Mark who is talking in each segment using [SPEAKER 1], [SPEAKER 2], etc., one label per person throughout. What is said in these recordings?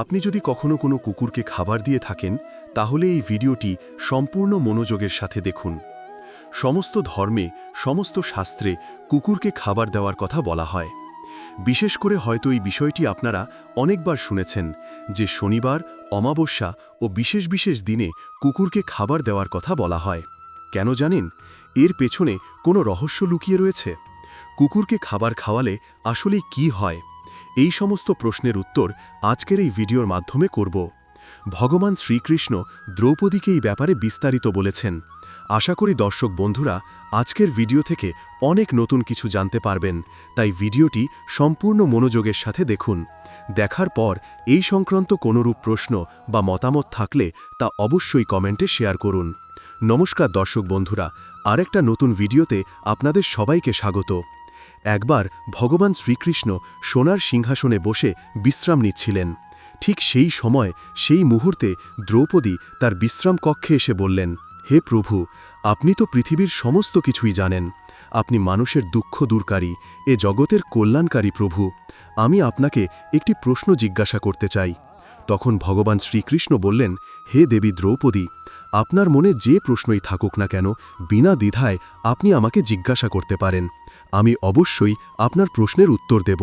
[SPEAKER 1] আপনি যদি কখনো কোনো কুকুরকে খাবার দিয়ে থাকেন, তাহলে এই ভিডিওটি সম্পূর্ণ মনোযোগের সাথে দেখুন। সমস্ত ধর্মে, সমস্ত শাস্ত্রে কুকুরকে খাবার দেওয়ার কথা বলা হয়। বিশেষ করে হয়তো এই বিষয়টি আপনারা অনেকবার শুনেছেন যে শনিবার, অমাবস্যা ও বিশেষ বিশেষ দিনে কুকুরকে খাবার দেওয়ার কথা বলা হয়। কেন জানেন? এর পেছনে কোনো রহস্য লুকিয়ে রয়েছে। কুকুরকে খাবার খাওয়ালে আসলে কি হয়? এই সমস্ত প্রশ্নের উত্তর আজকের এই ভিডিওর মাধ্যমে করব। ভগবান শ্রীকৃষ্ণ দ্রৌপদীকে এই ব্যাপারে বিস্তারিত বলেছেন। আশা করি দর্শক বন্ধুরা আজকের ভিডিও থেকে অনেক নতুন কিছু জানতে পারবেন, তাই ভিডিওটি সম্পূর্ণ মনোযোগের সাথে দেখুন। দেখার পর এই সংক্রান্ত কোনোরূপ প্রশ্ন বা মতামত থাকলে তা অবশ্যই কমেন্টে শেয়ার করুন। নমস্কার দর্শক বন্ধুরা, আরেকটা নতুন ভিডিওতে আপনাদের সবাইকে স্বাগত। একবার ভগবান শ্রীকৃষ্ণ সোনার সিংহাসনে বসে বিশ্রাম নিচ্ছিলেন। ঠিক সেই সময় সেই মুহূর্তে দ্রৌপদী তার বিশ্রাম কক্ষে এসে বললেন, হে প্রভু, আপনি তো পৃথিবীর সমস্ত কিছুই জানেন। আপনি মানুষের দুঃখ দূরকারী, এ জগতের কল্যাণকারী প্রভু। আমি আপনাকে একটি প্রশ্ন জিজ্ঞাসা করতে চাই। তখন ভগবান শ্রীকৃষ্ণ বললেন, হে দেবী দ্রৌপদী, আপনার মনে যে প্রশ্নই থাকুক না কেন, বিনা দ্বিধায় আপনি আমাকে জিজ্ঞাসা করতে পারেন। আমি অবশ্যই আপনার প্রশ্নের উত্তর দেব।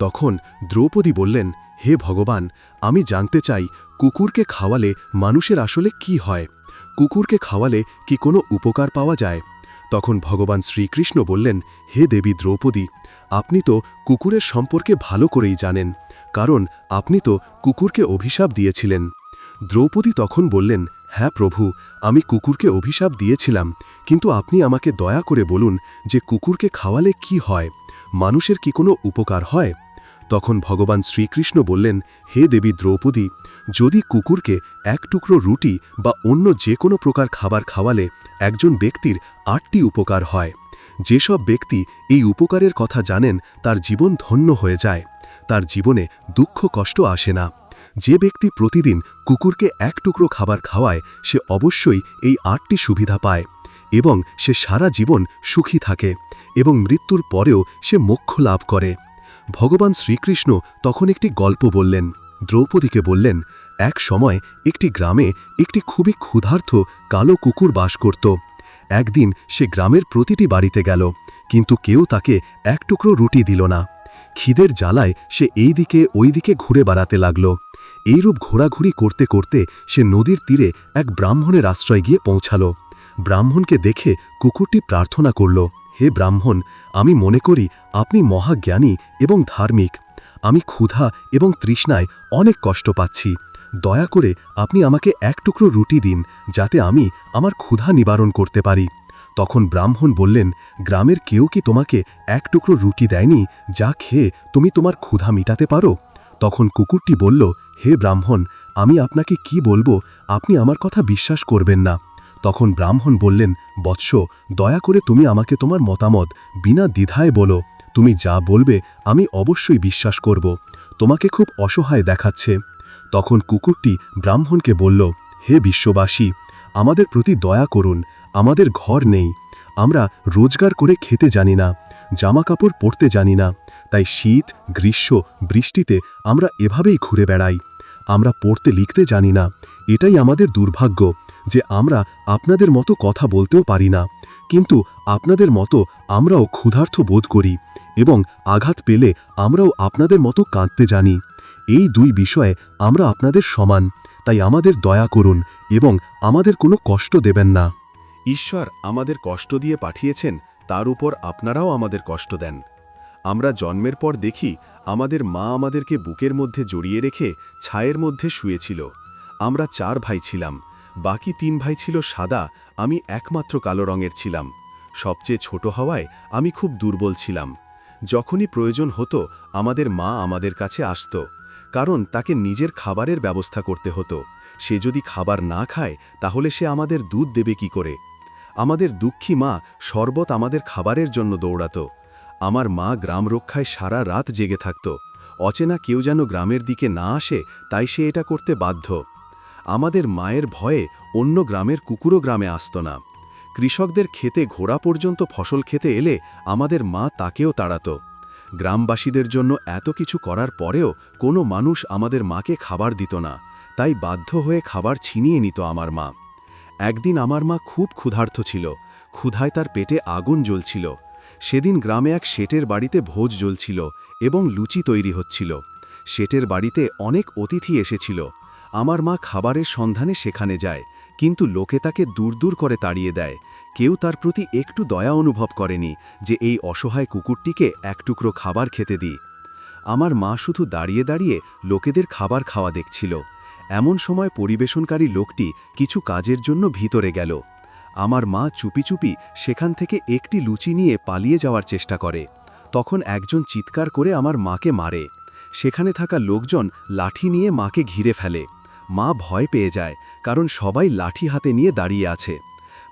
[SPEAKER 1] তখন দ্রৌপদী বললেন, হে ভগবান, আমি জানতে চাই, কুকুরকে খাওয়ালে মানুষের আসলে কি হয়? কুকুরকে খাওয়ালে কি কোনো উপকার পাওয়া যায়? তখন ভগবান শ্রীকৃষ্ণ বললেন, হে দেবী দ্রৌপদী, আপনি তো কুকুরের সম্পর্কে ভালো করেই জানেন, কারণ আপনি তো কুকুরকে অভিশাপ দিয়েছিলেন। দ্রৌপদী তখন বললেন হ্যাঁ প্রভু, আমি কুকুরকে অভিশাপ দিয়েছিলাম, কিন্তু আপনি আমাকে দয়া করে বলুন যে কুকুরকে খাওয়ালে কি হয়? মানুষের কি কোনো উপকার হয়? তখন ভগবান শ্রীকৃষ্ণ বললেন, হে দেবী দ্রৌপদী, যদি কুকুরকে এক টুকরো রুটি বা অন্য যে কোনো প্রকার খাবার খাওয়ালে একজন ব্যক্তির আটটি উপকার হয়। যেসব ব্যক্তি এই উপকারের কথা জানেন, তার জীবন ধন্য হয়ে যায়, তার জীবনে দুঃখ কষ্ট আসে না। যে ব্যক্তি প্রতিদিন কুকুরকে এক টুকরো খাবার খাওয়ায়, সে অবশ্যই এই আটটি সুবিধা পায় এবং সে সারা জীবন সুখী থাকে এবং মৃত্যুর পরেও সে মোক্ষ লাভ করে। ভগবান শ্রীকৃষ্ণ তখন একটি গল্প বললেন। দ্রৌপদীকে বললেন, এক সময় একটি গ্রামে একটি খুবই ক্ষুধার্থ কালো কুকুর বাস করত। একদিন সে গ্রামের প্রতিটি বাড়িতে গেল, কিন্তু কেউ তাকে এক টুকরো রুটি দিল না। খিদের জ্বালায় সে এই দিকে ওই দিকে ঘুরে বেড়াতে লাগল। এইরূপ ঘোরাঘুরি করতে করতে সে নদীর তীরে এক ব্রাহ্মণের আশ্রয় গিয়ে পৌঁছাল। ব্রাহ্মণকে দেখে কুকুরটি প্রার্থনা করল, হে ব্রাহ্মণ, আমি মনে করি আপনি মহাজ্ঞানী এবং ধার্মিক। আমি ক্ষুধা এবং তৃষ্ণায় অনেক কষ্ট পাচ্ছি। দয়া করে আপনি আমাকে এক টুকরো রুটি দিন, যাতে আমি আমার ক্ষুধা নিবারণ করতে পারি। তখন ব্রাহ্মণ বললেন, গ্রামের কেউ কি তোমাকে এক টুকরো রুটি দেয়নি, যা খেয়ে তুমি তোমার ক্ষুধা মিটাতে পারো? তখন কুকুরটি বলল হে ব্রাহ্মণ, আমি আপনাকে কি বলব? আপনি আমার কথা বিশ্বাস করবেন না। তখন ব্রাহ্মণ বললেন, বৎস, দয়া করে তুমি আমাকে তোমার মতামত বিনা দ্বিধায় বলো। তুমি যা বলবে, আমি অবশ্যই বিশ্বাস করব। তোমাকে খুব অসহায় দেখাচ্ছে। তখন কুকুরটি ব্রাহ্মণকে বলল, হে বিশ্ববাসী, আমাদের প্রতি দয়া করুন, আমাদের ঘর নেই। আমরা রোজগার করে খেতে জানি না জামা কাপড় পরতে জানি না, তাই শীত, গ্রীষ্ম, বৃষ্টিতে আমরা এভাবেই ঘুরে বেড়াই। আমরা পড়তে লিখতে জানি না, এটাই আমাদের দুর্ভাগ্য যে আমরা আপনাদের মতো কথা বলতেও পারি না। কিন্তু আপনাদের মতো আমরাও ক্ষুধার্থ বোধ করি এবং আঘাত পেলে আমরাও আপনাদের মতো কাঁদতে জানি। এই দুই বিষয়ে আমরা আপনাদের সমান, তাই আমাদের দয়া করুন এবং আমাদের কোনো কষ্ট দেবেন না। ঈশ্বর আমাদের কষ্ট দিয়ে পাঠিয়েছেন, তার উপর আপনারাও আমাদের কষ্ট দেন। আমরা জন্মের পর দেখি, আমাদের মা আমাদেরকে বুকের মধ্যে জড়িয়ে রেখে ছায়ের মধ্যে শুয়েছিল। আমরা চার ভাই ছিলাম, বাকি তিন ভাই ছিল সাদা, আমি একমাত্র কালো রঙের ছিলাম। সবচেয়ে ছোট হওয়ায় আমি খুব দুর্বল ছিলাম। যখনই প্রয়োজন হতো, আমাদের মা আমাদের কাছে আসত, কারণ তাকে নিজের খাবারের ব্যবস্থা করতে হতো। সে যদি খাবার না খায়, তাহলে সে আমাদের দুধ দেবে কি করে? আমাদের দুঃখী মা শরবত আমাদের খাবারের জন্য দৌড়াত। আমার মা গ্রাম রক্ষায় সারা রাত জেগে থাকত। অচেনা কেউ যেন গ্রামের দিকে না আসে, তাই সে এটা করতে বাধ্য। আমাদের মায়ের ভয়ে অন্য গ্রামের কুকুরও গ্রামে আসত না। কৃষকদের খেতে ঘোড়া পর্যন্ত ফসল খেতে এলে আমাদের মা তাকেও তাড়াত। গ্রামবাসীদের জন্য এত কিছু করার পরেও কোনো মানুষ আমাদের মাকে খাবার দিত না, তাই বাধ্য হয়ে খাবার ছিনিয়ে নিত আমার মা। একদিন আমার মা খুব ক্ষুধার্ত ছিল। ক্ষুধায় তার পেটে আগুন জ্বলছিল। সেদিন গ্রামে এক শেটের বাড়িতে ভোজ জ্বলছিল এবং লুচি তৈরি হচ্ছিল। শেটের বাড়িতে অনেক অতিথি এসেছিল। আমার মা খাবারের সন্ধানে সেখানে যায়, কিন্তু লোকে তাকে দূর দূর করে তাড়িয়ে দেয়। কেউ তার প্রতি একটু দয়া অনুভব করেনি যে এই অসহায় কুকুরটিকে এক টুকরো খাবার খেতে দিই। আমার মা শুধু দাঁড়িয়ে দাঁড়িয়ে লোকেদের খাবার খাওয়া দেখছিল। এমন সময় পরিবেশনকারী লোকটি কিছু কাজের জন্য ভিতরে গেল। আমার মা চুপি চুপি সেখান থেকে একটি লুচি নিয়ে পালিয়ে যাওয়ার চেষ্টা করে। তখন একজন চিৎকার করে আমার মাকে মারে। সেখানে থাকা লোকজন লাঠি নিয়ে মাকে ঘিরে ফেলে। মা ভয় পেয়ে যায়, কারণ সবাই লাঠি হাতে নিয়ে দাঁড়িয়ে আছে।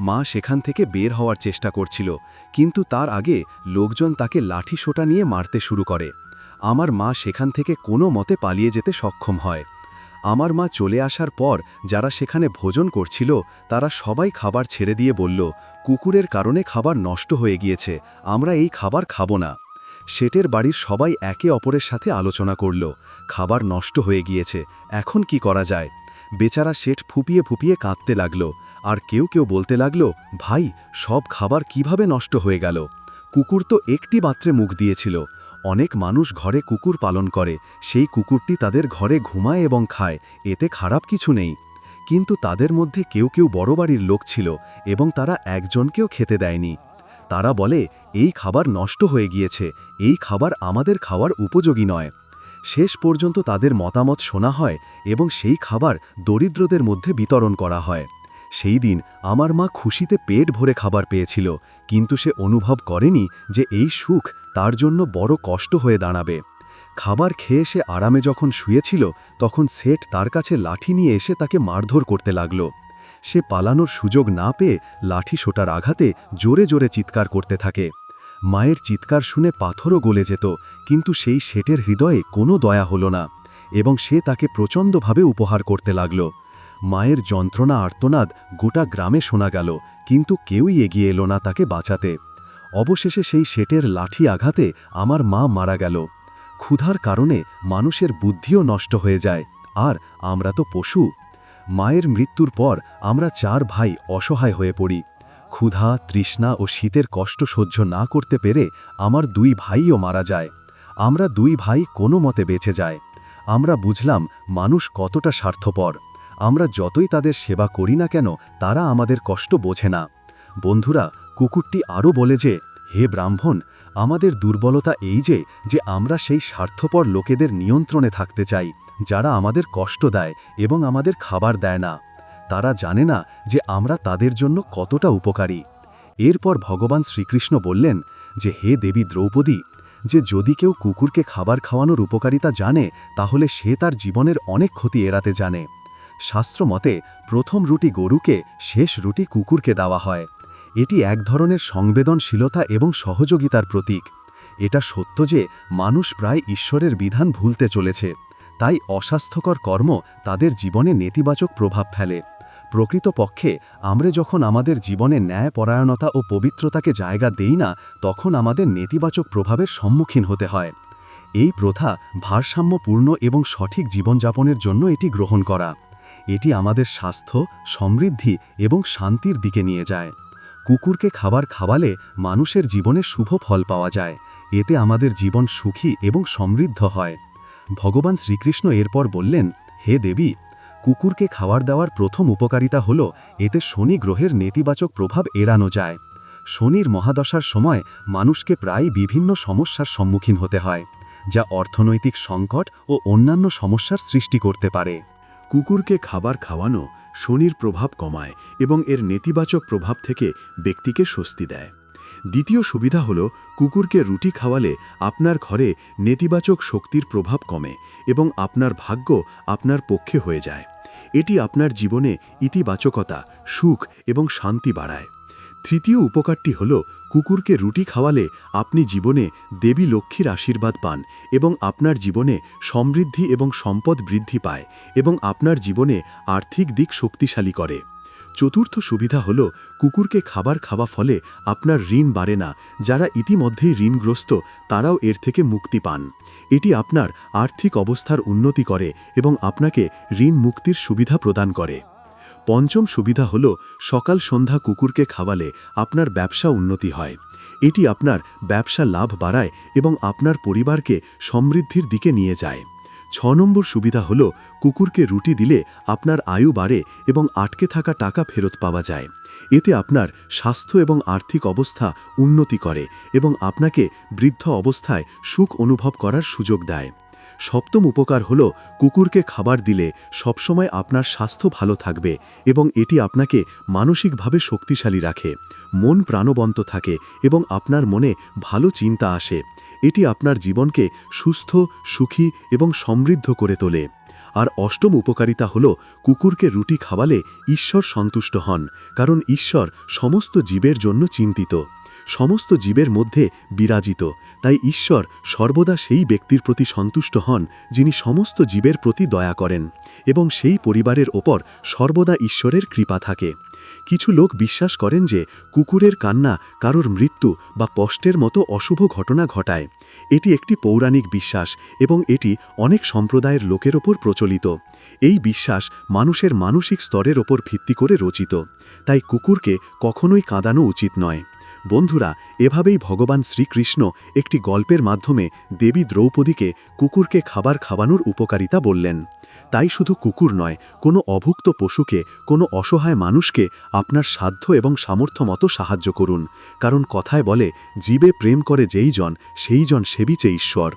[SPEAKER 1] মা সেখান থেকে বের হওয়ার চেষ্টা করছিল, কিন্তু তার আগে লোকজন তাকে লাঠি সোটা নিয়ে মারতে শুরু করে। আমার মা সেখান থেকে কোনো মতে পালিয়ে যেতে সক্ষম হয়। আমার মা চলে আসার পর যারা সেখানে ভোজন করছিল, তারা সবাই খাবার ছেড়ে দিয়ে বলল, কুকুরের কারণে খাবার নষ্ট হয়ে গিয়েছে, আমরা এই খাবার খাব না। শেটের বাড়ির সবাই একে অপরের সাথে আলোচনা করল, খাবার নষ্ট হয়ে গিয়েছে, এখন কি করা যায়? বেচারা শেঠ ফুপিয়ে ফুপিয়ে কাঁদতে লাগল, আর কেউ কেউ বলতে লাগল, ভাই, সব খাবার কীভাবে নষ্ট হয়ে গেল? কুকুর তো একটি মাত্রে মুখ দিয়েছিল অনেক মানুষ ঘরে কুকুর পালন করে, সেই কুকুরটি তাদের ঘরে ঘুমায় এবং খায়, এতে খারাপ কিছু নেই। কিন্তু তাদের মধ্যে কেউ কেউ বড় বাড়ির লোক ছিল এবং তারা একজনকেও খেতে দেয়নি। তারা বলে, এই খাবার নষ্ট হয়ে গিয়েছে, এই খাবার আমাদের খাওয়ার উপযোগী নয়। শেষ পর্যন্ত তাদের মতামত শোনা হয় এবং সেই খাবার দরিদ্রদের মধ্যে বিতরণ করা হয়। সেই দিন আমার মা খুশিতে পেট ভরে খাবার পেয়েছিল, কিন্তু সে অনুভব করেনি যে এই সুখ তার জন্য বড় কষ্ট হয়ে দাঁড়াবে। খাবার খেয়ে সে আরামে যখন শুয়েছিল, তখন সেট তার কাছে লাঠি নিয়ে এসে তাকে মারধর করতে লাগল। সে পালানোর সুযোগ না পেয়ে লাঠি সোটার আঘাতে জোরে জোরে চিৎকার করতে থাকে। মায়ের চিৎকার শুনে পাথরও গলে যেত, কিন্তু সেই শেটের হৃদয়ে কোনো দয়া হল না, এবং সে তাকে প্রচণ্ডভাবে উপহার করতে লাগল। মায়ের যন্ত্রণা, আর্তনাদ গোটা গ্রামে শোনা গেল, কিন্তু কেউই এগিয়ে এলো না তাকে বাঁচাতে। অবশেষে সেই শেটের লাঠি আঘাতে আমার মা মারা গেল। ক্ষুধার কারণে মানুষের বুদ্ধিও নষ্ট হয়ে যায়। আর আমরা তো পশু। মায়ের মৃত্যুর পর আমরা চার ভাই অসহায় হয়ে পড়ি। ক্ষুধা, তৃষ্ণা ও শীতের কষ্ট সহ্য না করতে পেরে আমার দুই ভাইও মারা যায়। আমরা দুই ভাই কোনো মতে বেঁচে যায়। আমরা বুঝলাম মানুষ কতটা স্বার্থপর। আমরা যতই তাদের সেবা করি না কেন, তারা আমাদের কষ্ট বোঝে না। বন্ধুরা, কুকুরটি আরও বলে যে, হে ব্রাহ্মণ, আমাদের দুর্বলতা এই যে যে আমরা সেই স্বার্থপর লোকেদের নিয়ন্ত্রণে থাকতে চাই, যারা আমাদের কষ্ট দেয় এবং আমাদের খাবার দেয় না। তারা জানে না যে আমরা তাদের জন্য কতটা উপকারী। এরপর ভগবান শ্রীকৃষ্ণ বললেন, যে হে দেবী দ্রৌপদী, যে যদি কেউ কুকুরকে খাবার খাওয়ানোর উপকারিতা জানে, তাহলে সে তার জীবনের অনেক ক্ষতি এড়াতে জানে। শাস্ত্র মতে প্রথম রুটি গরুকে, শেষ রুটি কুকুরকে দেওয়া হয়। এটি এক ধরনের সংবেদনশীলতা এবং সহযোগিতার প্রতীক। এটা সত্য যে মানুষ প্রায় ঈশ্বরের বিধান ভুলতে চলেছে। তাই অস্বাস্থ্যকর কর্ম তাদের জীবনে নেতিবাচক প্রভাব ফেলে। প্রকৃতপক্ষে, আমরা যখন আমাদের জীবনে ন্যায়পরায়ণতা ও পবিত্রতাকে জায়গা দেই না, তখন আমাদের নেতিবাচক প্রভাবের সম্মুখীন হতে হয়। এই প্রথা ভারসাম্যপূর্ণ এবং সঠিক জীবনযাপনের জন্য এটি গ্রহণ করা। এটি আমাদের স্বাস্থ্য, সমৃদ্ধি এবং শান্তির দিকে নিয়ে যায়। কুকুরকে খাবার খাওয়ালে মানুষের জীবনে শুভ ফল পাওয়া যায়। এতে আমাদের জীবন সুখী এবং সমৃদ্ধ হয়। ভগবান শ্রীকৃষ্ণ এরপর বললেন, হে দেবী, কুকুরকে খাবার দেওয়ার প্রথম উপকারিতা হল, এতে শনি গ্রহের নেতিবাচক প্রভাব এড়ানো যায়। শনির মহাদশার সময় মানুষকে প্রায় বিভিন্ন সমস্যার সম্মুখীন হতে হয়, যা অর্থনৈতিক সংকট ও অন্যান্য সমস্যার সৃষ্টি করতে পারে। কুকুরকে খাবার খাওয়ানো শনির প্রভাব কমায় এবং এর নেতিবাচক প্রভাব থেকে ব্যক্তিকে স্বস্তি দেয়। দ্বিতীয় সুবিধা হল, কুকুরকে রুটি খাওয়ালে আপনার ঘরে নেতিবাচক শক্তির প্রভাব কমে এবং আপনার ভাগ্য আপনার পক্ষে হয়ে যায়। এটি আপনার জীবনে ইতিবাচকতা, সুখ এবং শান্তি বাড়ায়। তৃতীয় উপকারটি হল কুকুরকে রুটি খাওয়ালে আপনি জীবনে দেবী লক্ষ্মীর আশীর্বাদ পান এবং আপনার জীবনে সমৃদ্ধি এবং সম্পদ বৃদ্ধি পায় এবং আপনার জীবনে আর্থিক দিক শক্তিশালী করে। চতুর্থ সুবিধা হল কুকুরকে খাবার খাওয়া ফলে আপনার ঋণ বাড়ে না। যারা ইতিমধ্যেই ঋণগ্রস্ত, তারাও এর থেকে মুক্তি পান। এটি আপনার আর্থিক অবস্থার উন্নতি করে এবং আপনাকে ঋণ মুক্তির সুবিধা প্রদান করে। পঞ্চম সুবিধা হল সকাল সন্ধ্যা কুকুরকে খাওয়ালে আপনার ব্যবসা উন্নতি হয়। এটি আপনার ব্যবসা লাভ বাড়ায় এবং আপনার পরিবারকে সমৃদ্ধির দিকে নিয়ে যায়। ছ নম্বর সুবিধা হল কুকুরকে রুটি দিলে আপনার আয়ু বাড়ে এবং আটকে থাকা টাকা ফেরত পাওয়া যায়। এতে আপনার স্বাস্থ্য এবং আর্থিক অবস্থা উন্নতি করে এবং আপনাকে বৃদ্ধ অবস্থায় সুখ অনুভব করার সুযোগ দেয়। সপ্তম উপকার হল কুকুরকে খাবার দিলে সবসময় আপনার স্বাস্থ্য ভালো থাকবে এবং এটি আপনাকে মানসিকভাবে শক্তিশালী রাখে। মন প্রাণবন্ত থাকে এবং আপনার মনে ভালো চিন্তা আসে। এটি আপনার জীবনকে সুস্থ, সুখী এবং সমৃদ্ধ করে তোলে। আর অষ্টম উপকারিতা হল কুকুরকে রুটি খাওয়ালে ঈশ্বর সন্তুষ্ট হন, কারণ ঈশ্বর সমস্ত জীবের জন্য চিন্তিত। সমস্ত জীবের মধ্যে বিরাজিত, তাই ঈশ্বর সর্বদা সেই ব্যক্তির প্রতি সন্তুষ্ট হন, যিনি সমস্ত জীবের প্রতি দয়া করেন, এবং সেই পরিবারের ওপর সর্বদা ঈশ্বরের কৃপা থাকে। কিছু লোক বিশ্বাস করেন যে কুকুরের কান্না কারোর মৃত্যু বা কষ্টের মতো অশুভ ঘটনা ঘটায়। এটি একটি পৌরাণিক বিশ্বাস, এবং এটি অনেক সম্প্রদায়ের লোকের ওপর প্রচলিত। এই বিশ্বাস মানুষের মানসিক স্তরের ওপর ভিত্তি করে রচিত। তাই কুকুরকে কখনোই কাঁদানো উচিত নয়। বন্ধুরা, এভাবেই ভগবান শ্রীকৃষ্ণ একটি গল্পের মাধ্যমে দেবী দ্রৌপদীকে কুকুরকে খাবার খাওয়ানোর উপকারিতা বললেন। তাই শুধু কুকুর নয়, কোনো অভুক্ত পশুকে, কোনো অসহায় মানুষকে আপনার সাধ্য এবং সামর্থ্য মতো সাহায্য করুন। কারণ কথায় বলে, জীবে প্রেম করে যেই জন, সেই জন সেবিচে ঈশ্বর।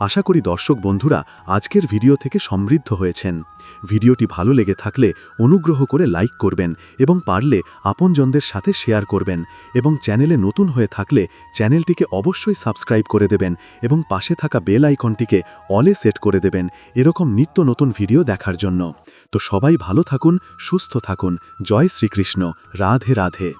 [SPEAKER 1] আশা করি দর্শক বন্ধুরা আজকের ভিডিও থেকে সমৃদ্ধ হয়েছেন। ভিডিওটি ভালো লেগে থাকলে অনুগ্রহ করে লাইক করবেন এবং পারলে আপনজনদের সাথে শেয়ার করবেন এবং চ্যানেলে নতুন হয়ে থাকলে চ্যানেলটিকে অবশ্যই সাবস্ক্রাইব করে দেবেন এবং পাশে থাকা বেল আইকনটিকে অলে সেট করে দেবেন এরকম নিত্য নতুন ভিডিও দেখার জন্য। তো সবাই ভালো থাকুন, সুস্থ থাকুন। জয় শ্রীকৃষ্ণ। রাধে রাধে।